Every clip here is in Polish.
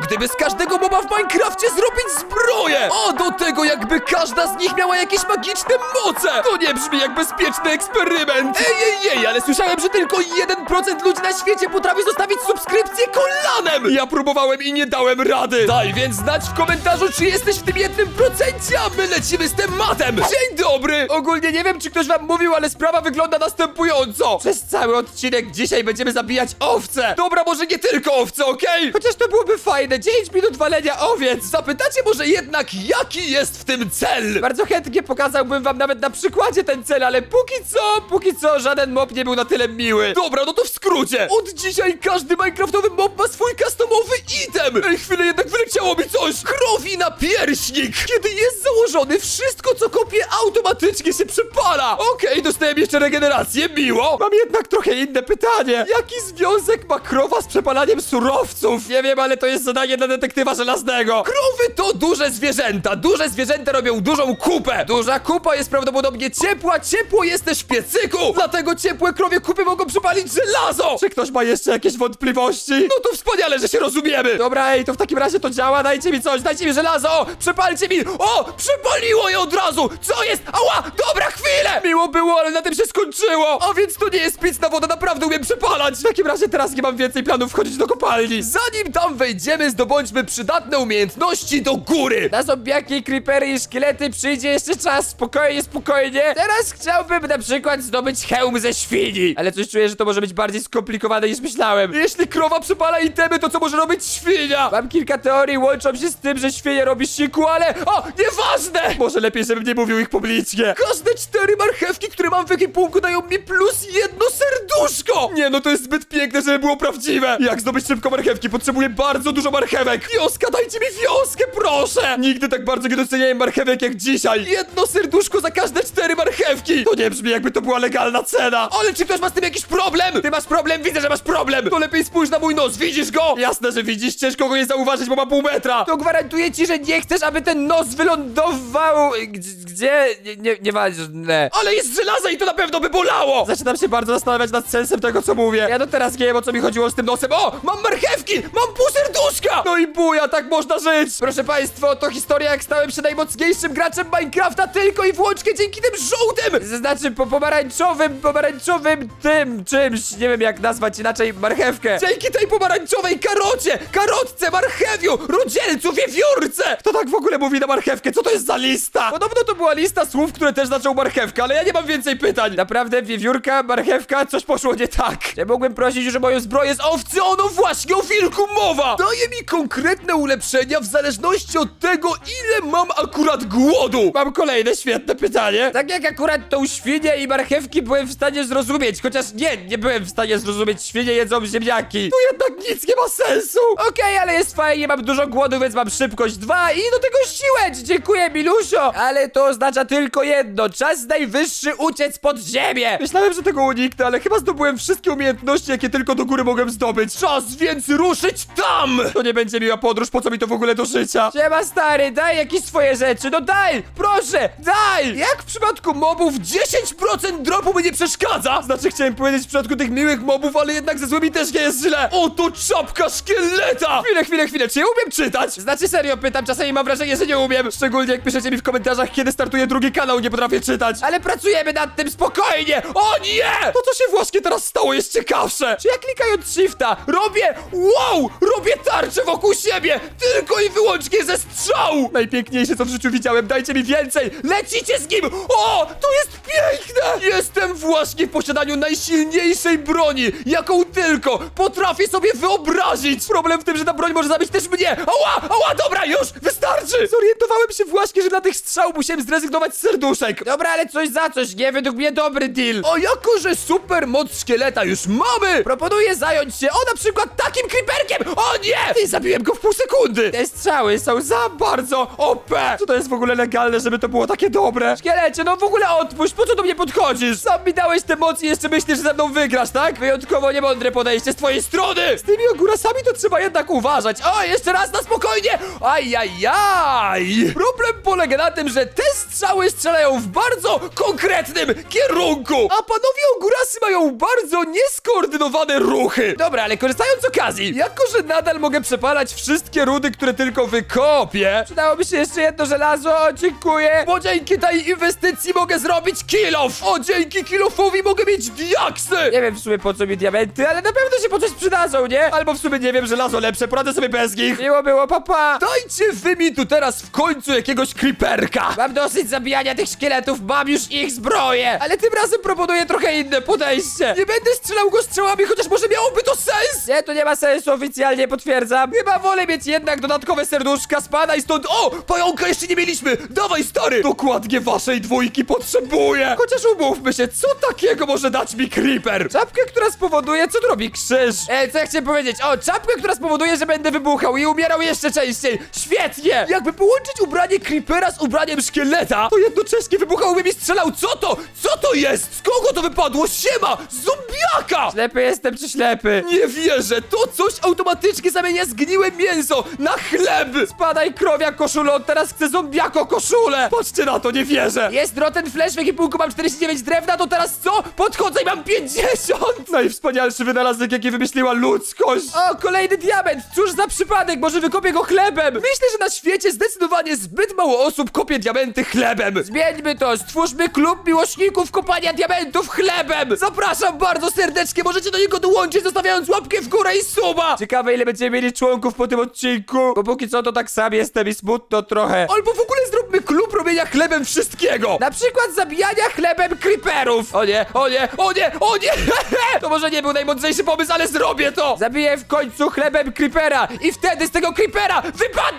gdyby z każdego moba w Minecrafcie zrobić zbroję? A do tego jakby każda z nich miała jakieś magiczne moce! To nie brzmi jak bezpieczny eksperyment! Ej, ej, ej, ale słyszałem, że tylko 1% ludzi na świecie potrafi zostawić subskrypcję kolanem! Ja próbowałem i nie dałem rady! Daj więc znać w komentarzu, czy jesteś w tym jednym procencie, a my lecimy z tematem! Dzień dobry! Ogólnie nie wiem, czy ktoś wam mówił, ale sprawa wygląda następująco! Przez cały odcinek dzisiaj będziemy zabijać owce! Dobra, może nie tylko owce, okej? Chociaż to byłoby fajne, 10 minut walenia owiec! Zapytacie może jednak, jaki jest w tym cel? Bardzo chętnie pokazałbym wam nawet na przykładzie ten cel, ale póki co, póki co żaden mob nie był na tyle miły. Dobra, no to w skrócie! Od dzisiaj każdy minecraftowy mob ma swój customowy item! Ej, chwilę, jednak wyleciało mi coś! Krowi na pierśnik! Kiedy jest założony, wszystko co kopię automatycznie się przepala! Okej, dostałem jeszcze regenerację, miło! Mam jednak trochę inne pytanie. Jaki związek ma krowa z przepalaniem surowców? Nie wiem, ale to jest zadanie dla detektywa żelaznego. Krowy to duże zwierzęta. Duże zwierzęta robią dużą kupę. Duża kupa jest prawdopodobnie ciepła, ciepło jest też w piecyku. Dlatego ciepłe krowie kupy mogą przepalić żelazo. Czy ktoś ma jeszcze jakieś wątpliwości? No to wspaniale, że się rozumiemy. Dobra, ej, to w takim razie to działa. Dajcie mi coś, dajcie mi żelazo. Przepalcie mi. O, przepaliło je od razu. Co jest? Ała, dobra, chwilę. Miło było, ale na tym się skończyło. A więc to nie jest pitna woda, naprawdę umiem przepalać. W takim razie teraz nie mam więcej planów wchodzić do kopalni. Zanim tam wejdziemy, zdobądźmy przydatne umiejętności do góry. Na zombiaki, creepery i szkielety przyjdzie jeszcze czas. Spokojnie, spokojnie. Teraz chciałbym na przykład zdobyć hełm ze świni. Ale coś czuję, że to może być bardziej skomplikowane niż myślałem. Jeśli krowa przepala itemy, to co może robić świnia? Mam kilka teorii, łączą się z tym, że świnia robi siku, ale... O, nieważne! Może lepiej, żebym nie mówił ich publicznie. Każde cztery marchewki, które mam w ekipunku dają mi plus jedno serduszko! Nie, no to jest zbyt piękne, żeby było prawdziwe. Jak zdobyć szybko marchewki? Potrzebuję bardzo dużo marchewek. Wioska, dajcie mi wioskę, proszę! Nigdy tak bardzo nie doceniałem marchewek jak dzisiaj. Jedno serduszko za każde cztery marchewki. To nie brzmi jakby to była legalna cena. Ale czy ktoś ma z tym jakiś problem? Ty masz problem? Widzę, że masz problem. To lepiej spójrz na mój nos, widzisz go? Jasne, że widzisz, ciężko go nie zauważyć, bo ma pół metra. To gwarantuję ci, że nie chcesz, aby ten nos wylądował... Gdzie? gdzie? Nie, nie, nieważne. Ale jest żelaza i to na pewno by bolało! Zaczynam się bardzo zastanawiać nad sensem tego, co mówię. Ja do teraz nie wiem, o co mi chodziło z tym nosem. O! Mam marchewki! Mam pół serduszka! No i buja, tak można żyć! Proszę państwa, to historia, jak stałem się najmocniejszym graczem Minecrafta tylko i wyłącznie dzięki tym żółtym! Znaczy, po pomarańczowym, pomarańczowym tym czymś, nie wiem jak nazwać inaczej marchewkę. Dzięki tej pomarańczowej karocie, karotce, marchewiu, rudzielcu, wiewiórce! Kto tak w ogóle mówi na marchewkę? Co to jest za lista? Podobno to była lista słów, które też znaczą marchewkę, ale ja nie mam więcej pytań. Naprawdę, wiewiórka, marchewka, coś poszło nie tak. Nie mogłem prosić o moją zbroję z owcy, ono właśnie o wilku mowa! Daje mi konkretne ulepszenia w zależności od tego, ile mam akurat głodu. Mam kolejne świetne pytanie. Tak jak akurat tą świnię i marchewki byłem w stanie zrozumieć, chociaż nie, nie byłem w stanie zrozumieć, świnie jedzą ziemniaki. Tu jednak nic nie ma sensu. Okej, ale jest fajnie, mam dużo głodu, więc mam szybkość dwa i do tego siłę. Dziękuję, Milusio. Ale to oznacza tylko jedno, czas najwyższy uciec pod ziemię. Myślałem, że tego uniknę, ale chyba zdobyłem wszystkie umiejętności, jakie tylko do góry mogłem zdobyć. Czas więc ruszyć tam! To nie będzie miła podróż, po co mi to w ogóle do życia? Siema stary, daj jakieś swoje rzeczy, no daj! Proszę, daj! Jak w przypadku mobów 10% dropu mi nie przeszkadza? Znaczy chciałem powiedzieć w przypadku tych miłych mobów, ale jednak ze złymi też nie jest źle. Oto czapka szkieleta! Chwilę, chwilę, chwilę, czy ja umiem czytać? Znaczy serio pytam, czasami mam wrażenie, że nie umiem. Szczególnie jak piszecie mi w komentarzach, kiedy startuje drugi kanał, nie potrafię czytać. Ale pracujemy nad tym spokojnie! O nie! To co się właśnie teraz stało jest ciekawsze. Czy ja klikając shifta robię, wow, robię tarczę wokół siebie, tylko i wyłącznie ze strzału! Najpiękniejsze co w życiu widziałem, dajcie mi więcej! Lecicie z nim! O, to jest piękne! Jestem właśnie w posiadaniu najsilniejszej broni, jaką tylko potrafię sobie wyobrazić! Problem w tym, że ta broń może zabić też mnie! Ała, ała, dobra, już, wystarczy! Zorientowałem się właśnie, że dla tych strzałów musiałem zrezygnować z serduszek. Dobra, ale coś za coś, nie? Według mnie dobry deal. O, jako że super moc szkieleta już mamy, proponuję zająć się, o, na przykład takim creeperkiem! O nie! Ty, zabiłem go w pół sekundy! Te strzały są za bardzo OP! Co to jest w ogóle legalne, żeby to było takie dobre? Szkielecie, no w ogóle odpuść, po co do mnie podchodzisz? Sam mi dałeś te mocy i jeszcze myślisz, że ze mną wygrasz, tak? Wyjątkowo niemądre podejście z twojej strony! Z tymi ogórasami to trzeba jednak uważać. O, jeszcze raz na spokojnie! Ajajaj! Problem polega na tym, że te strzały strzelają w bardzo konkretnym kierunku! A panowie ogórasy mają bardzo nieskoordynowane ruchy! Dobra, ale korzystając z okazji, jako że nadal mogę przepalać wszystkie rudy, które tylko wykopię. Przydałoby się jeszcze jedno żelazo, dziękuję. Bo dzięki tej inwestycji mogę zrobić kilof! O, dzięki kilofowi mogę mieć diaksy! Nie wiem w sumie po co mi diamenty, ale na pewno się po coś przydadzą, nie? Albo w sumie nie wiem, żelazo lepsze, poradzę sobie bez nich. Miło było, papa. Dajcie wy mi tu teraz w końcu jakiegoś creeperka! Mam dosyć zabijania tych szkieletów, mam już ich zbroję. Ale tym razem proponuję trochę inne podejście. Nie będę strzelał go strzałami, chociaż może miałoby to sens! Nie, to nie ma sensu, oficjalnie potwierdzam. Chyba wolę mieć jednak dodatkowe serduszka, spadaj stąd! O! Pająka jeszcze nie mieliśmy! Dawaj, stary! Dokładnie waszej dwójki potrzebuję! Chociaż umówmy się, co takiego może dać mi creeper? Czapkę, która spowoduje, co robi krzyż? E, co ja chciałem powiedzieć? O, czapkę, która spowoduje, że będę wybuchał i umierał jeszcze częściej. Świetnie! Jakby połączyć ubranie creepera z ubraniem szkieleta, to jednocześnie wybuchałby mi strzelał. Co to? Co to jest? Z kogo to wypadło? Siema! Zombiaka! Ślepy jestem czy ślepy? Nie wierzę! To coś automatycznie zamienia zgniłe mięso na chleb! Spadaj krowia koszulo, teraz chcę zombiako koszulę! Patrzcie na to, nie wierzę! Jest roten flash, w ekipułku mam 49 drewna, to teraz co? Podchodzę i mam 50! Najwspanialszy wynalazek, jaki wymyśliła ludzkość! O, kolejny diament! Cóż za przypadek, może wykopię go chlebem! Myślę, że na świecie zdecydowanie zbyt mało osób kopie diamenty chlebem! Zmieńmy to, stwórzmy klub miłośników kopania diamentów chlebem! Zapraszam bardzo serdecznie, możecie do niego dołączyć, zostawiając łapkę w górę i suba! Ciekawe ile będziemy mieli członków po tym odcinku, bo póki co to tak sam jestem i smutno trochę. Albo w ogóle zróbmy klub robienia chlebem wszystkiego! Na przykład zabijania chlebem creeperów! O nie, o nie, o nie, o nie! To może nie był najmądrzejszy pomysł, ale zrobię to! Zabiję w końcu chlebem creepera i wtedy z tego creepera wypad...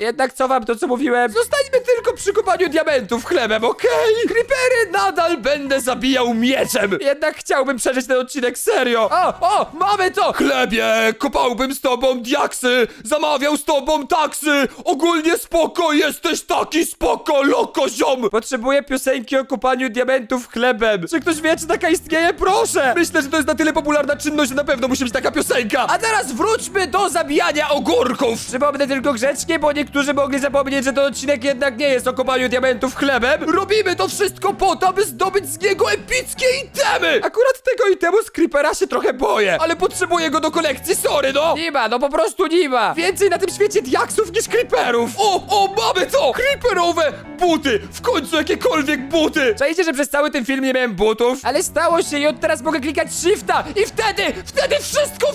Jednak cofam to co mówiłem. Zostańmy tylko przy kopaniu diamentów chlebem, okej? Creepery nadal będę zabijał mieczem! Jednak chciałbym przeżyć ten odcinek serio. O, o, mamy to! Chlebie, kopałbym z tobą diaksy, zamawiał z tobą taksy, ogólnie spoko, jesteś taki spoko, loko ziom! Potrzebuję piosenki o kopaniu diamentów chlebem. Czy ktoś wie, czy taka istnieje? Proszę! Myślę, że to jest na tyle popularna czynność, że na pewno musi być taka piosenka. A teraz wróćmy do zabijania ogórków! Przypomnę tylko grzecznie, bo niektórzy mogli zapomnieć, że ten odcinek jednak nie jest o kopaniu diamentów chlebem. Robimy to wszystko po to, aby zdobyć z niego epickie itemy! Akurat tego itemu z creepera się trochę boję. Ale potrzebuję go do kolekcji, sorry no! Nie ma, no po prostu nie ma. Więcej na tym świecie diaksów niż creeperów! O, o, mamy to! Creeperowe buty! W końcu jakiekolwiek buty! Czajcie, że przez cały ten film nie miałem butów? Ale stało się i od teraz mogę klikać shifta i wtedy... Wtedy wszystko!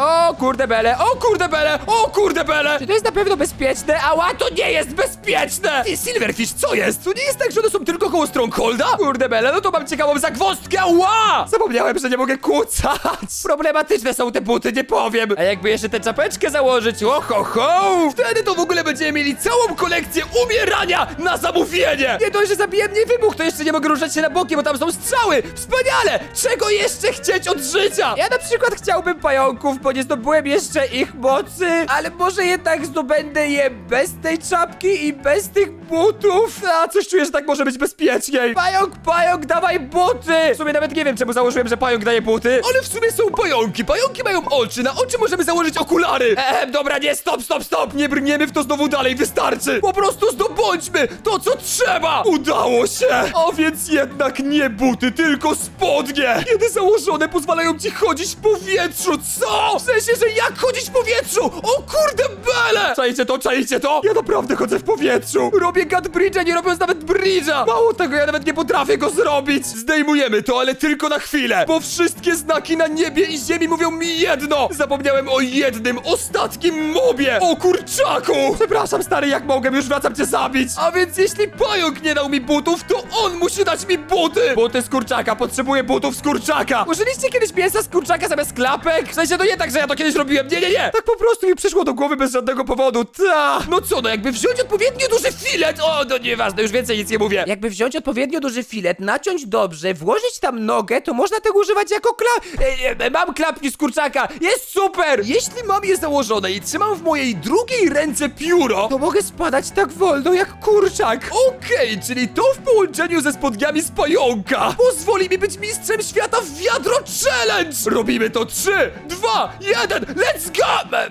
O kurde bele, o kurde bele! O kurde bele! Czy to jest na pewno bezpieczne? Ała, to nie jest bezpieczne! Ty, Silverfish, co jest? To nie jest tak, że one są tylko koło Strongholda? Kurde bele, no to mam ciekawą zagwozdkę, ała! Zapomniałem, że nie mogę kucać! Problematyczne są te buty, nie powiem. A jakby jeszcze tę czapeczkę założyć, oho ho! Wtedy to w ogóle będziemy mieli całą kolekcję umierania na zamówienie! Nie dość, że zabije mnie wybuch, to jeszcze nie mogę ruszać się na boki, bo tam są strzały! Wspaniale! Czego jeszcze chcieć od życia? Ja na przykład chciałbym pająków, bo nie zdobyłem jeszcze ich mocy, ale może jednak zdobędę je bez tej czapki i bez tych butów. A, coś czuję, że tak może być bezpieczniej. Pająk, pająk, dawaj buty! W sumie nawet nie wiem, czemu założyłem, że pająk daje buty. Ale w sumie są pająki. Pająki mają oczy. Na oczy możemy założyć okulary. Ehem, dobra, nie, stop, stop, stop! Nie brniemy w to znowu dalej, wystarczy! Po prostu zdobądźmy to, co trzeba! Udało się! A więc jednak nie buty, tylko spodnie! Kiedy założone pozwalają ci chodzić w powietrzu, co? W sensie, że jak chodzić w powietrzu? O kurde bele! Czajcie to, czajcie to? Ja naprawdę chodzę w powietrzu! Robię gut bridge'a, nie robiąc nawet bridge'a! Mało tego, ja nawet nie potrafię go zrobić! Zdejmujemy to, ale tylko na chwilę, bo wszystkie znaki na niebie i ziemi mówią mi jedno! Zapomniałem o jednym, ostatnim mobie! O kurczaku! Przepraszam, stary, jak mogę, już wracam cię zabić! A więc jeśli pająk nie dał mi butów, to on musi dać mi buty! Buty z kurczaka, potrzebuję butów z kurczaka! Użyliście kiedyś mięsa z kurczaka zamiast klapek? W sensie, to nie tak, że ja to kiedyś robiłem, nie, nie, nie! Tak po prostu mi przyszło do głowy bez żadnego powodu, ta! No co, no jakby wziąć odpowiednio duży filet, o, no nieważne, już więcej nic nie mówię. Jakby wziąć odpowiednio duży filet, naciąć dobrze, włożyć tam nogę, to można tego używać jako kla... E, e, mam klapki z kurczaka, jest super! Jeśli mam je założone i trzymam w mojej drugiej ręce pióro, To mogę spadać tak wolno jak kurczak. Okej, czyli to w połączeniu ze spodniami z pająka pozwoli mi być mistrzem świata w wiadro challenge! Robimy to 3, 2, 1, let's go!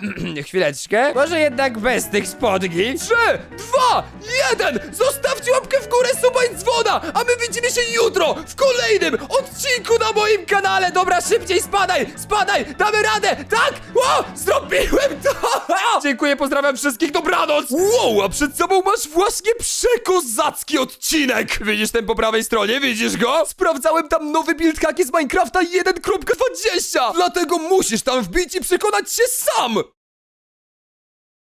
Chwileczkę. Może jednak bez tych spodni? 3, 2, 1! Zostawcie łapkę w górę, suba i dzwona! A my widzimy się jutro w kolejnym odcinku na moim kanale! Dobra, szybciej spadaj! Spadaj! Damy radę! Tak! O! Zrobiłem to! Dziękuję, pozdrawiam wszystkich, dobranoc! Wow, a przed sobą masz właśnie przekozacki odcinek! Widzisz ten po prawej stronie? Widzisz go? Sprawdzałem tam nowy build haki z Minecrafta 1.20! Dlatego musisz tam wbić i przekonać się sam!